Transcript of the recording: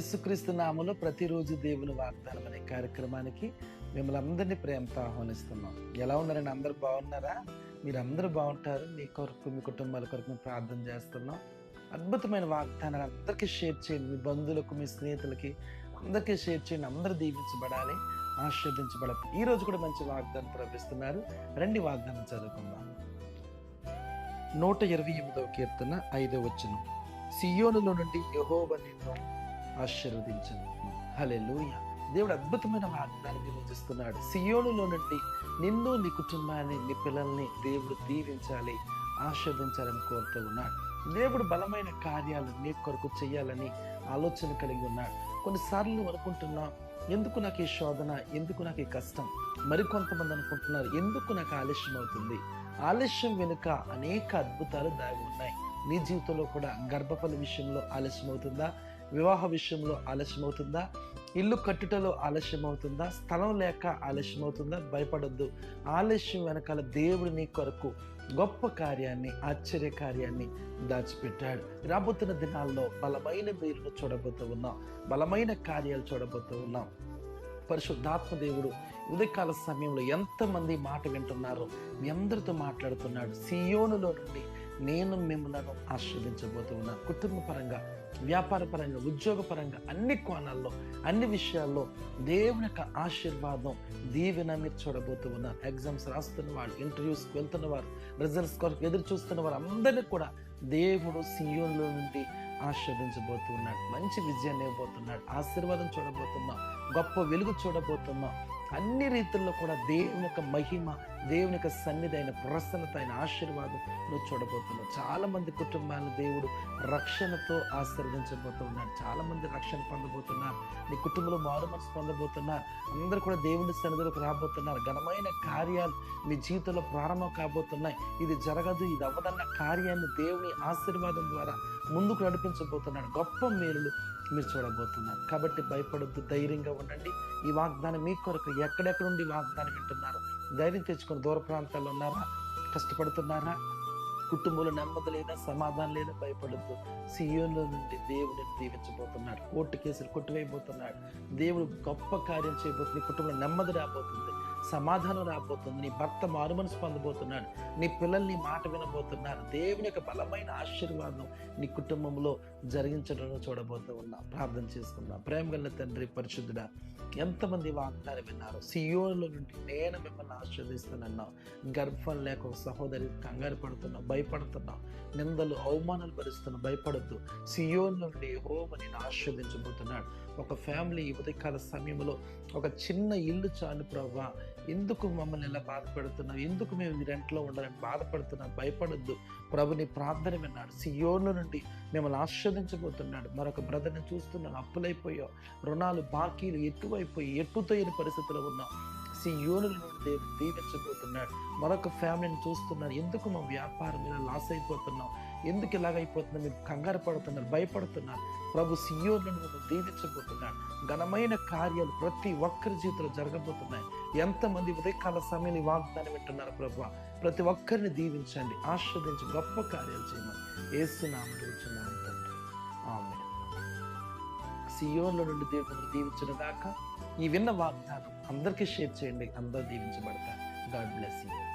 యేసుక్రీస్తు నామలో ప్రతిరోజు దేవుని వాగ్దానం అనే కార్యక్రమానికి మిమ్మల్ని అందరినీ ప్రేమతో ఆహ్వానిస్తున్నాం. ఎలా ఉన్నారండి? అందరు బాగున్నారా? మీరు అందరూ బాగుంటారు. మీ కొరకు మీ కుటుంబాల కొరకు మేము ప్రార్థన చేస్తున్నాం. అద్భుతమైన వాగ్దానాలు అందరికీ షేర్ చేయండి. మీ బంధువులకు మీ స్నేహితులకి అందరికీ షేర్ చేయండి. అందరూ దీవించబడాలి ఆశీర్దించబడాలి ఈ రోజు కూడా మంచి వాగ్దానం ప్రవేశిస్తున్నారు రండి వాగ్దానం చదువుకుందాం. నూట ఇరవై ఎనిమిదవ కీర్తన ఐదవ వచ్చిన సియోనులో నుండి యహోవ నిన్ను ఆశీర్వదించను. లూయ దేవుడు అద్భుతమైన వాగ్దానం నిర్వహిస్తున్నాడు సియోనులో నుండి నిన్ను నీ కుటుంబాన్ని నీ పిల్లల్ని దేవుడు దీవించాలి ఆశీర్వదించాలని కోరుతూ ఉన్నాడు. దేవుడు బలమైన కార్యాలు నీ కొరకు చేయాలని ఆలోచన కలిగి ఉన్నాడు. కొన్నిసార్లు నువ్వు ఎందుకు నాకు ఈ శోధన ఎందుకు నాకు ఈ కష్టం? మరికొంతమంది అనుకుంటున్నారు ఎందుకు నాకు ఆలస్యం అవుతుంది? ఆలస్యం వెనుక అనేక అద్భుతాలు దాగి ఉన్నాయి. నీ జీవితంలో కూడా గర్భఫల విషయంలో ఆలస్యం అవుతుందా? వివాహ విషయంలో ఆలస్యం అవుతుందా ఇల్లు కట్టుటలో ఆలస్యం అవుతుందా స్థలం లేక ఆలస్యం అవుతుందా భయపడద్దు. ఆలస్యం వెనకాల దేవుడు నీ కొరకు గొప్ప కార్యాన్ని ఆశ్చర్య కార్యాన్ని దాచిపెట్టాడు. రాబోతున్న దినాల్లో బలమైన మేలును చూడబోతూ ఉన్నాం. బలమైన కార్యాలు చూడబోతూ ఉన్నాం. పరిశుద్ధాత్మ దేవుడు ఉదయకాల సమయంలో ఎంతమంది మాట వింటున్నారో మీ అందరితో మాట్లాడుతున్నాడు. సియోనులో నుండి నేను మిమ్మల్ని ఆస్వాదించబోతూ ఉన్నా. కుటుంబ పరంగా వ్యాపార పరంగా ఉద్యోగ పరంగా అన్ని కోణాల్లో అన్ని విషయాల్లో దేవుని యొక్క ఆశీర్వాదం దీవెన మీరు చూడబోతూ ఉన్నారు. ఎగ్జామ్స్ రాస్తున్న వాళ్ళు ఇంటర్వ్యూస్కి వెళ్తున్న వారు రిజల్ట్స్ కొరకు ఎదురు చూస్తున్న వారు అందరినీ కూడా దేవుడు సియోన్లో నుండి ఆస్వాదించబోతూ మంచి విజయాన్ని ఇవ్వబోతున్నాడు. ఆశీర్వాదం చూడబోతున్నాం. గొప్ప వెలుగు చూడబోతున్నాం. అన్ని రీతుల్లో కూడా దేవుని యొక్క మహిమ దేవుని యొక్క సన్నిధి అయిన ప్రసన్నత అయిన ఆశీర్వాదం నువ్వు చూడబోతున్నావు. చాలా కుటుంబాలను దేవుడు రక్షణతో ఆశీర్వదించబోతూ చాలామంది రక్షణ పొందబోతున్నారు. నీ కుటుంబంలో మారు మనసు పొందబోతున్నారు. అందరూ కూడా దేవుని సన్నిధిలోకి రాబోతున్నారు. ఘనమైన కార్యాలు మీ జీవితంలో ప్రారంభం కాబోతున్నాయి. ఇది జరగదు ఇది అవ్వదన్న కార్యాన్ని దేవుని ఆశీర్వాదం ద్వారా ముందుకు నడిపించబోతున్నాడు. గొప్ప మేలులు మీరు చూడబోతున్నారు. కాబట్టి భయపడొద్దు ధైర్యంగా ఉండండి. ఈ వాగ్దానం మీ కొరకు ఎక్కడెక్కడ ఉండి వాగ్దానం వింటున్నారు? ధైర్యం తెచ్చుకొని దూర ప్రాంతాల్లో ఉన్నారా? కష్టపడుతున్నారా? కుటుంబంలో నెమ్మది లేదా సమాధానం లేదా భయపడద్దు. సియోలో నుండి దేవుడిని దీవించబోతున్నాడు. కోర్టు కేసులు కొట్టివేయబోతున్నాడు దేవుడు గొప్ప కార్యం చేయబోతుంది కుటుంబంలో నెమ్మది రాబోతుంది. సమాధానం రాబోతుంది. నీ భర్త మారుమనసు పొందబోతున్నాడు. నీ పిల్లల్ని మాట వినబోతున్నారు. దేవుని యొక్క బలమైన ఆశీర్వాదం నీ కుటుంబంలో జరిగించడం చూడబోతూ ఉన్నా. ప్రార్థన చేసుకుందాం. ప్రేమ గల తండ్రి పరిశుద్ధుడా ఎంతమంది వాగ్దానం విన్నారు. సియోలో నుండి నేను మిమ్మల్ని ఆశీర్దిస్తానన్నావు గర్భం లేక ఒక సహోదరి కంగారు పడుతున్నావు భయపడుతున్నావు. నిందలు అవమానాలు భరిస్తున్నావు. భయపడద్దు. సియోన్ నుండి హోమ నేను ఆశీర్దించబోతున్నాడు ఒక ఫ్యామిలీ ఉదయకాల సమయంలో ఒక చిన్న ఇల్లు చాలు ప్రభా ఎందుకు మమ్మల్ని ఇలా బాధపడుతున్నావు? ఎందుకు మేము ఈ రెంట్లో ఉండాలని బాధపడుతున్నాం? భయపడొద్దు. ప్రభుని ప్రార్థన విన్నాడు. సియోను నుండి మిమ్మల్ని ఆస్వాదించబోతున్నాడు మరొక బ్రదర్ని చూస్తున్నాను అప్పులైపోయావు. రుణాలు బాకీలు ఎక్కువైపోయి ఎట్టుతోయని పరిస్థితిలో ఉన్నాం సియోనుల నుండి దేవుడు దీవించబోతున్నాడు. మరొక ఫ్యామిలీని చూస్తున్నారు. ఎందుకు మా వ్యాపారం ఇలా లాస్ అయిపోతున్నాం ఎందుకు ఇలాగైపోతుందో మీరు కంగారు పడుతున్నారు భయపడుతున్నారు. ప్రభు సియోనులను నుండి దీవించబోతున్నాడు. ఘనమైన కార్యాలు ప్రతి ఒక్కరి జీవితంలో జరగబోతున్నాయి. ఎంతమంది ఉదయకాల సమయాన్ని వాగ్దానం వింటున్నారు ప్రభు? ప్రతి ఒక్కరిని దీవించండి ఆస్వాదించి గొప్ప కార్యాలు చేయమని. ఏసునామని వచ్చినాము తండ్రి. ఆమె సియోన్ల నుండి దేవుడు దీవించిన దాకా ఈ విన్న వాగ్దానం అందరికీ షేర్ చేయండి. అందరూ దీవించబడతారు. God bless you.